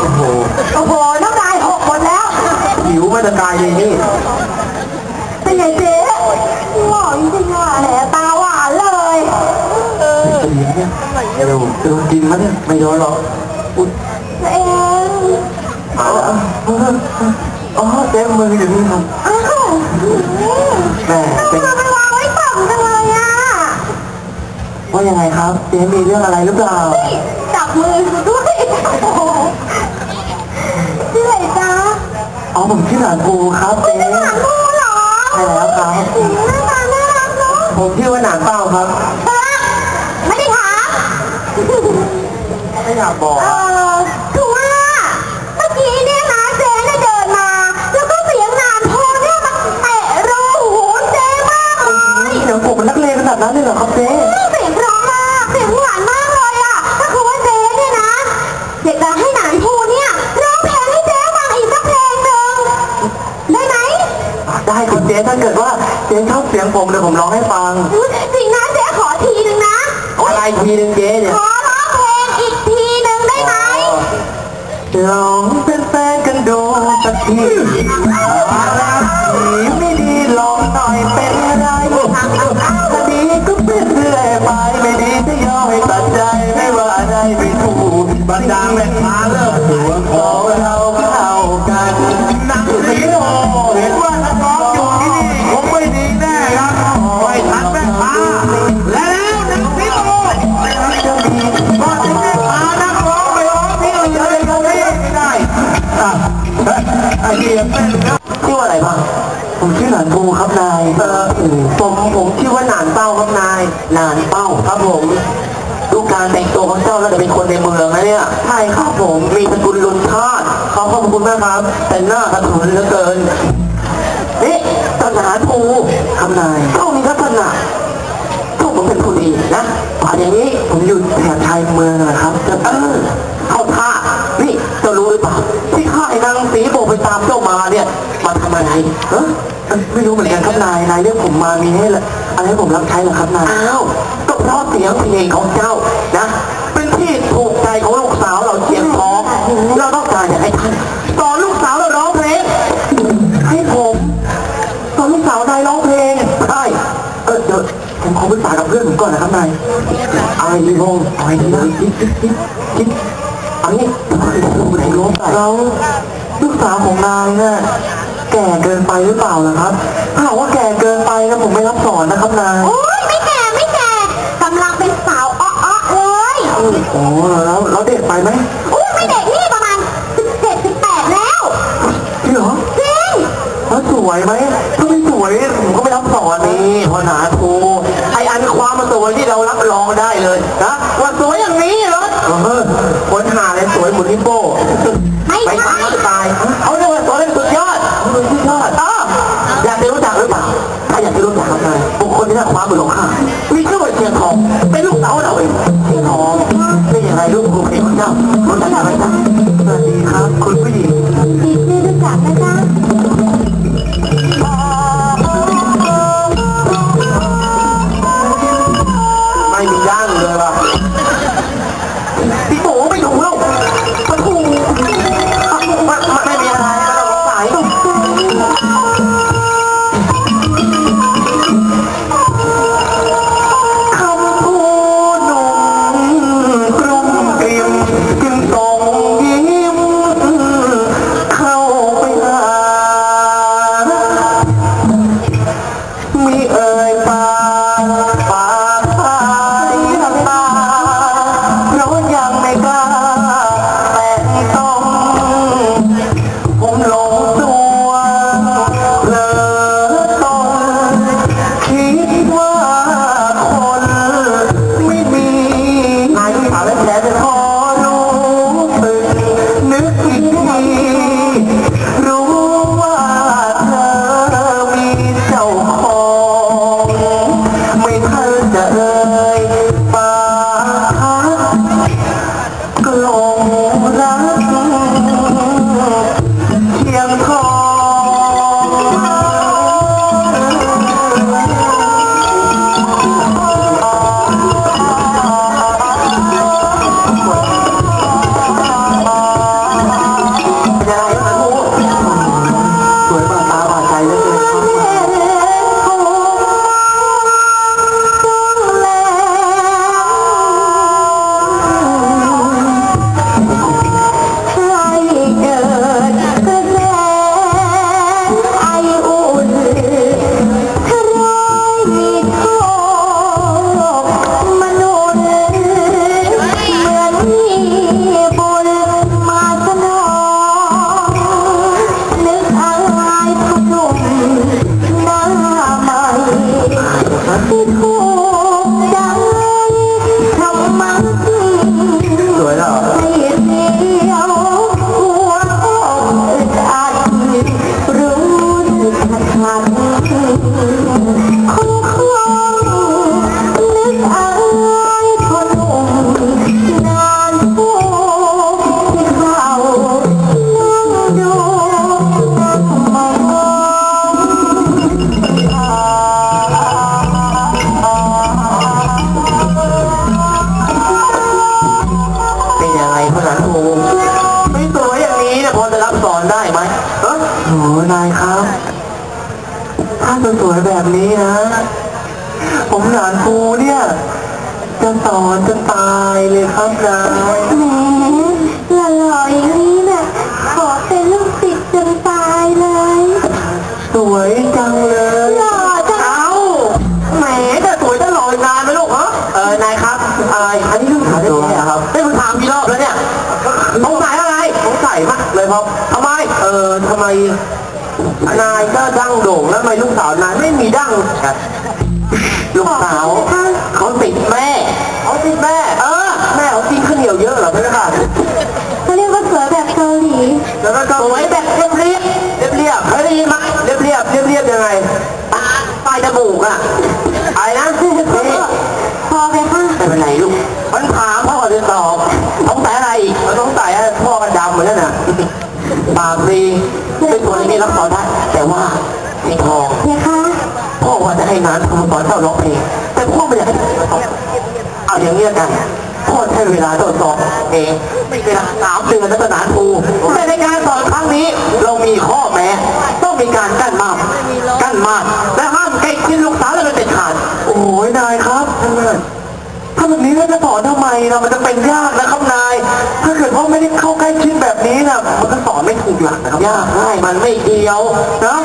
โอ้โหโอ้โหน้ำลายหกหมดแล้ว หิวมาแตะกายเลยนี่ เป็นไงเจ๊หล่อจริงๆอะแหมตาหวานเลยจะดีเนี่ยไม่รู้จะโดนกินมั้ยเนี่ย ไม่โดนหรอกอุ๊ยตัวเองอ๋ออ๋อเต็มมืออยู่นี่ครับ ครับเจ๊มีเรื่องอะไรหรือเปล่า จับมือกูด้วยโอ้โหชื่ออะไรจ๊ะอ๋อผมชื่อหลานภูครับคุเจ๊ณจะถามกูเหรอใช่แล้วครับหน้าตาน่ารักเนาะผมชื่อว่าหนานเป้าครับ เออไม่ได้ถาม ไม่อยากบอกเออคือว่าเมื่อกี้เนี่ยนะเจ๊เนี่ยเดินมา แล้วก็เสียงนานโทเนี่ยมันเตะรูหูเจ๊มากเลยเดี๋ยวผมเป็นนักเลงขนาดนั้นเลยเหรอครับเจ๊เสี ร้องให้ฟังอุ๊ยจริงนะเจ๊ขอทีหนึ่งนะ อะไรทีนึงเจ๊เนี่ย ขอร้องเพลงอีกทีหนึ่งได้ไหมลองเป็นแฟนกันดูสักทีสีไม่ดีลองหน่อยเป็นไร ดูการแต่งตัวของเจ้าแล้วจะเป็นคนในเมืองนะเนี่ย ใช่ครับผมมีสกุลลุนทาสขอบคุณมากครับ แต่หน้ากระถุนเหลือเกินนี่ตนหาภูคำนายเจ้ามีลักษณะเจ้าผมเป็นผู้ดีนะป่านอย่างนี้ผมอยู่แถบชายเมืองนะครับจะเออเข้าท่านี่เจ้ารู้หรือเปล่าที่ข้าไอ้นางสีโบกไปตามเจ้ามาเนี่ย มาทำอะไรเออไม่รู้เหมือนกันครับนายนายเรียกผมมามีให้ละอะไรให้ผมรับใช้เหรอครับนายอ้าว เสียงเพลงของเจ้านะ เป็นที่ถูกใจของลูกสาวเราเชียงทอง เราต้องการอยากให้ท่านสอนลูกสาวเราร้องเพลง ให้ผมสอนลูกสาวนายร้องเพลงใช่เออเดี๋ยวผมขอปรึกษากับเพื่อนผมก่อนนะครับนายอาไอ้ดีโมงอาไอ้ดีนะคิดคิดคิดคิดเอางี้ดูไหนร้องไปเราลูกสาวของนายเนี่ยแก่เกินไปหรือเปล่าล่ะครับถ้าว่าแก่เกินไปนะผมไม่รับสอนนะครับนาย โอ้แล้วแล้วเด็กไปไหมอุ้ยไม่เด็กนี่ประมาณสิบเจ็ดสิบแปดแล้วจริงเหรอจริงแล้วสวยไหมถ้าไม่สวยผมก็ไม่รับสอนนี่พอหนาครูไออันความมาสวยที่เรารับรองได้เลยนะว่าสวยอย่างนี้เหรอเออคนหาเลยสวยเหมือนนิโป้ไม่ไปใช่ Hare เลยครับนายแหมหล่อๆอย่างนี้น่ะ ขอเป็นลูกศิษย์จนตายเลย สวยจังเลยหล่อจังเอาแหมแต่สวยตลอดนานไหมลูกฮะเออนายครับอะไรอันนี้ลูกถามได้ไหมครับไม่คุณถามกี่รอบแล้วเนี่ยสงสัยอะไรสงสัยมากเลยครับทำไม เออทำไม นายก็ดั้งโด่งแล้วทำไมลูกสาวนายไม่มีดั้งลูกสาวเขากดีเป็นคนที่รับสอนได้ แต่ว่าไม่ทองเนี่ยค่ะพ่อว่าจะให้งานทำสอนเจ้าร้องเพลงแต่พ่อไม่อยากให้มาสอนเอาอย่างนี้ละกันพ่อใช้เวลาตรวจสอบเองไม่เวลาสามเดือนแล้วก็นานครูแต่ในการสอนครั้งนี้เรามีข้อแม้ต้องมีการกั้นมากกั้นมากและห้ามใกล้ชิดลูกสาวเราเป็นเด็ดขาดโอ้ยนายครับท่านแม่ถ้าแบบนี้เราจะสอนทำไมเรามันจะเป็นยาก หลักนะครับยากง่ายมันไม่เกี่ยวนะ